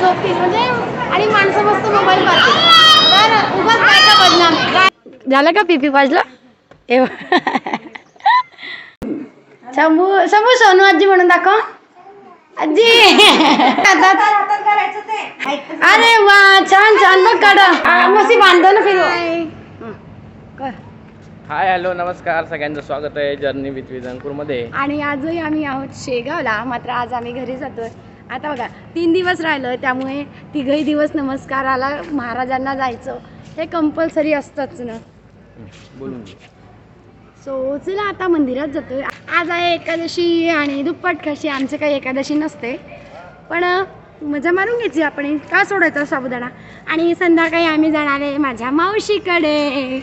झोपतील म्हणजे आणि माणसं मस्त मोबाईल पाहतील तर उगाच बायका बदनाम काय- झालं का पिपी वाजलं एव शंभू शंभू सोनू आजी म्हणून दाखव. आजी. अरे वा छान छान. बघ काढ. मस्ती बांधतो ना फिरू. हाय हॅलो नमस्कार. सगळ्यांचं स्वागत आहे जर्नी विथ विजनपूरमध्ये. आणि आजही आम्ही आहोत शेगावला. मात्र आज आम्ही घरी जातोय. आता बघा तीन दिवस राहिलं त्यामुळे तिघही दिवस नमस्काराला महाराजांना जायचं. हे कंपल्सरी असतंच ना. बोलून घे. सो चला आता मंदिरात जातोय. आज आहे एकादशी आणि दुप्पट खाशी आमचे काही एकादशी नसते. पण अं, मजा मारून घ्यायची आपण. का सोडायचा साबुदाणा. आणि संध्याकाळी आम्ही जाणार आहे माझ्या मावशीकडे.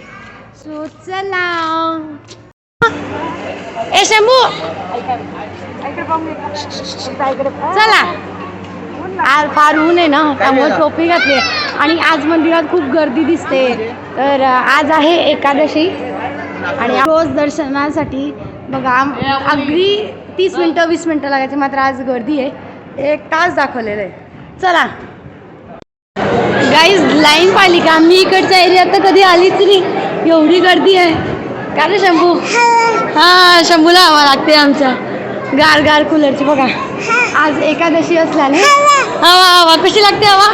सो चला. ए शंभू! चला. आज फार ऊन आहे ना. त्यामुळे टोपी घातली. आणि आज मंदिरात खूप गर्दी दिसते. तर आज आहे एकादशी. आणि रोज दर्शनासाठी बघा अगदी तीस मिनटं वीस मिनटं लागायची. मात्र आज गर्दी आहे. एक तास दाखवलेलं आहे. चला. गाईज लाईन पाहिली का? मी इकडच्या एरियात तर कधी आलीच नाही. एवढी गर्दी आहे. का रे शंभू? हा शंभूला हवा लागते आमच्या. गार गार कूलरची बघा. आज एकादशी असल्याने. हवा हवा. कशी लागते हवा?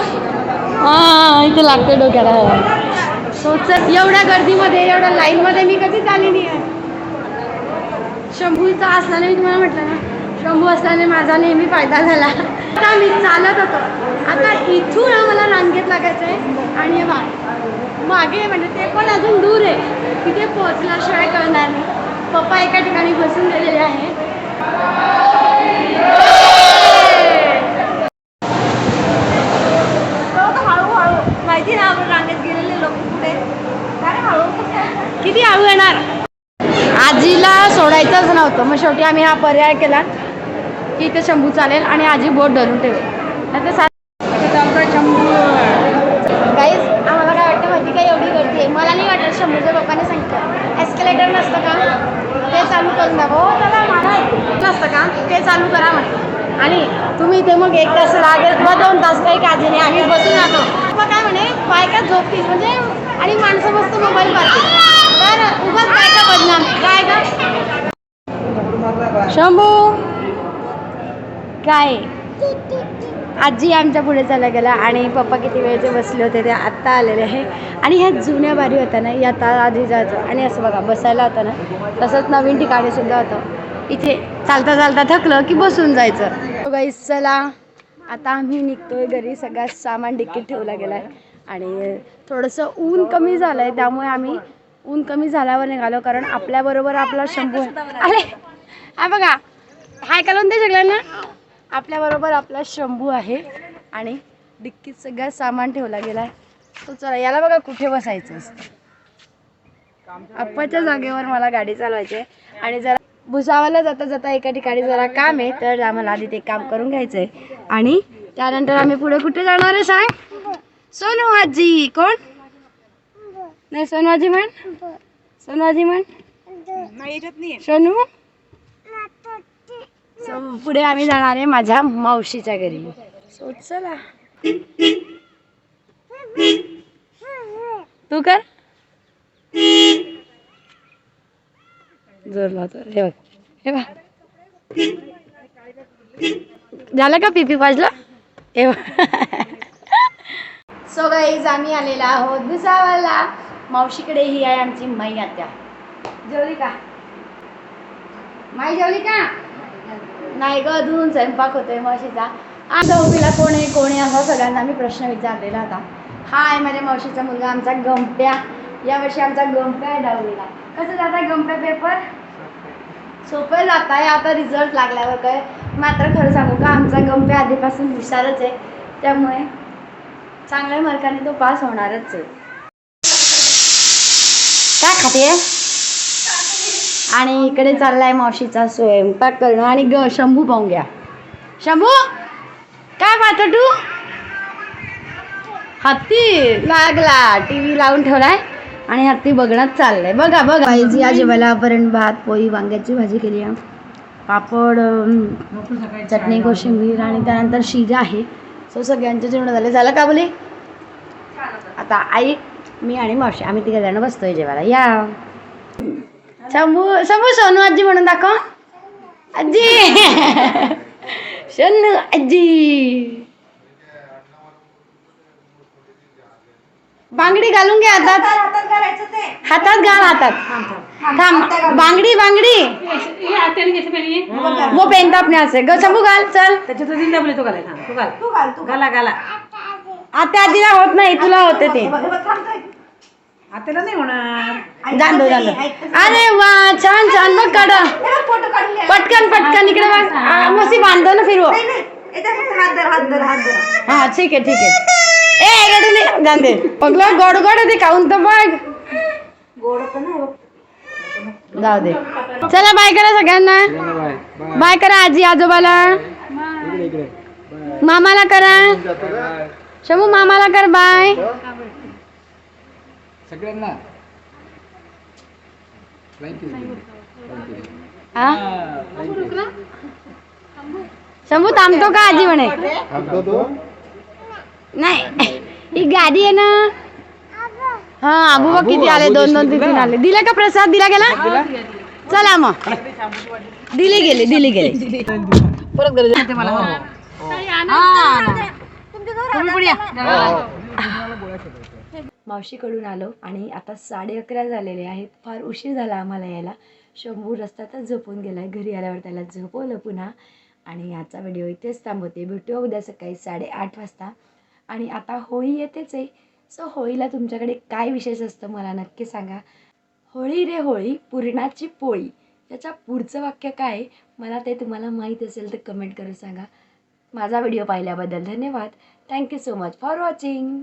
हा इथे लागते डोक्याला हवा. सो चल एवढ्या गर्दीमध्ये एवढ्या लाईनमध्ये मी कधीच आली नाही आहे. शंभूचा असल्याने मी तुम्हाला म्हटलं ना शंभू असल्याने माझा नेहमी फायदा झाला. आता मी चालत होतो. आता इथून आम्हाला रांगेत लागायचं आहे आणि मागे म्हणजे ते पण अजून दूर आहे. तिथे पोहोचल्याशिवाय कळणार नाही. पप्पा एका ठिकाणी बसून गेलेले आहे माहिती ना आपण रांगेत गेलेले लोक कुठे? किती हळू येणार? आजीला सोडायचंच नव्हतं. मग शेवटी आम्ही हा पर्याय केला की इथे शंभू चालेल आणि आजी बोट धरून ठेवेल. नाहीतर सा गाईज आम्हाला काय वाटतं माहिती का एवढी गर्दी आहे मला नाही वाटत शंभूच्या पप्पाने सांगितलं एस्केलेटर नसतं का ते चालू करून द्या हो दादा मला नसतं का ते चालू करा म्हणे. आणि तुम्ही इथे मग एक तास लागेल किंवा दोन तास काही काळजी नाही आम्ही बसून राहतो. मग काय म्हणे बायका झोपतील म्हणजे आणि माणसं मस्त मोबाईल पाहतील. तर उगाच बायका बदनाम. काय का शंभू काय? आजी आमच्या पुढे चालल्या गेला आणि पप्पा किती वेळचे बसले होते ते आत्ता आलेले आहे. आणि ह्या जुन्या बारी होत्या ना आता आधी जायचं आणि असं बघा बसायला होतं ना तसंच नवीन ठिकाणी सुद्धा होतं. इथे चालता चालता थकलं की बसून जायचं. हो गाईस चला. आता आम्ही निघतोय घरी. सगळं सामान डिक्कीत ठेवला गेला आहे आणि थोडंसं ऊन कमी झालं आहे त्यामुळे आम्ही ऊन कमी झाल्यावर निघालो. कारण आपल्याबरोबर आपला शंभू अरे हा बघा. हाय कालवून दे सगळ्यांना? आपल्याबरोबर आपला शंभू आहे. आणि डिक्कीत सगळ्यात सामान ठेवला गेला आहे तो चला याला बघा कुठे बसायचं असतं आप्पाच्या जागेवर मला गाडी चालवायची आहे. आणि जरा भुसावळला जाता जाता एका ठिकाणी जरा काम आहे तर आम्हाला आधी ते काम करून घ्यायचं आहे आणि त्यानंतर आम्ही पुढे कुठे जाणार आहे सांग? सोनू आजी कोण? नाही सोनू आजी म्हण. सोनू आजी म्हण. सोनू? सो पुढे आम्ही जाणार आहे माझ्या मावशीच्या घरी. सो चला. तू कर. हे बघ. हे बघ. झालं का पिपी वाजलं हे सो गाईज आम्ही आलेला आहोत भुसावळला मावशीकडे ही आहे आमची माई आत्या. जेवली का माई जेवली का नाही ग धुवून स्वयंपाक होतोय मावशीचा. आज दहावीला कोण आहे कोण आहे असा सगळ्यांना आम्ही प्रश्न विचारलेला होता. हा आहे माझ्या मावशीचा मुलगा आमचा गंप्या. यावर्षी आमचा गंप्या आहे दहावीला. कसं जाता गंप्या पेपर सोपं जात आहे आता रिझल्ट लागल्यावर काय? मात्र खरं सांगू का आमचा गंपे आधीपासून हुशारच आहे. त्यामुळे चांगल्या मार्काने तो पास होणारच आहे. काय खाते? आणि इकडे चाललाय मावशीचा स्वयंपाक करणं. आणि ग शंभू पाहून घ्या. शंभू काय पाहतो तू? हत्ती लागला. टी व्ही लावून ठेवलाय? आणि हत्ती बघण्यात चाललंय. बघा बघा. जी आजीबाला वरण भात पोळी वांग्याची भाजी केली आहे. पापड चटणी कोशिंबीर आणि त्यानंतर शिजा आहे. सो सगळ्यांचे जेवण झाले. झालं का बोली? आता आई मी आणि मावशी आम्ही तिघ जण बसतोय जेवायला. या. शंभू शंभू सोनू आजी म्हणून दाखव. आजी. सोनू आजी. बांगडी घालून घे हातात. हातात घाल हातात. थांब बांगडी बांगडी. वो पहनता अपने हाथ से. ग शंभू घाल चल. त्याच्यात दिंडा बोले तो घालाय तू घाल. तू घाल तू घाला घाला. आता आजीला होत नाही तुला होते ते. नाही होणार. अरे वा छान छान. बघ काढ. पटकन पटकन इकडे बघ. मस्ती बांधतो ना फिरव. हा ठीक आहे ठीक आहे. ए रडू पगलं गोड गोड ते खाऊन तर बघ. जाऊ दे. चला बाय करा सगळ्यांना. बाय करा आजी आजोबाला. मामाला करा. शमू मामाला कर बाय. सगळ्यांना. हा शंभू थांबतो का आजी म्हणे? नाही. ही गाडी आहे ना. हा आबू बघ किती आले दोन दोन तीन तीन आले. दिला का प्रसाद? दिला गेला? चला मग. दिले गेले दिले गेले. परत गरज आहे मला. मावशीकडून आलो आणि आता साडे अकरा झालेले आहेत. फार उशीर झाला आम्हाला यायला. शंभू रस्त्यातच झोपून गेलाय. घरी आल्यावर त्याला झोपवलं पुन्हा. आणि आजचा व्हिडिओ इथेच थांबवते. भेटूया उद्या सकाळी साडेआठ वाजता. आणि आता होळी येतेच आहे. सो होळीला तुमच्याकडे काय विशेष असतं मला नक्की सांगा. होळी रे होळी पुरणाची पोळी. याच्या पुढचं वाक्य काय आहे? मला ते तुम्हाला माहीत असेल तर कमेंट करून सांगा. माझा व्हिडिओ पाहिल्याबद्दल धन्यवाद. Thank you so much for watching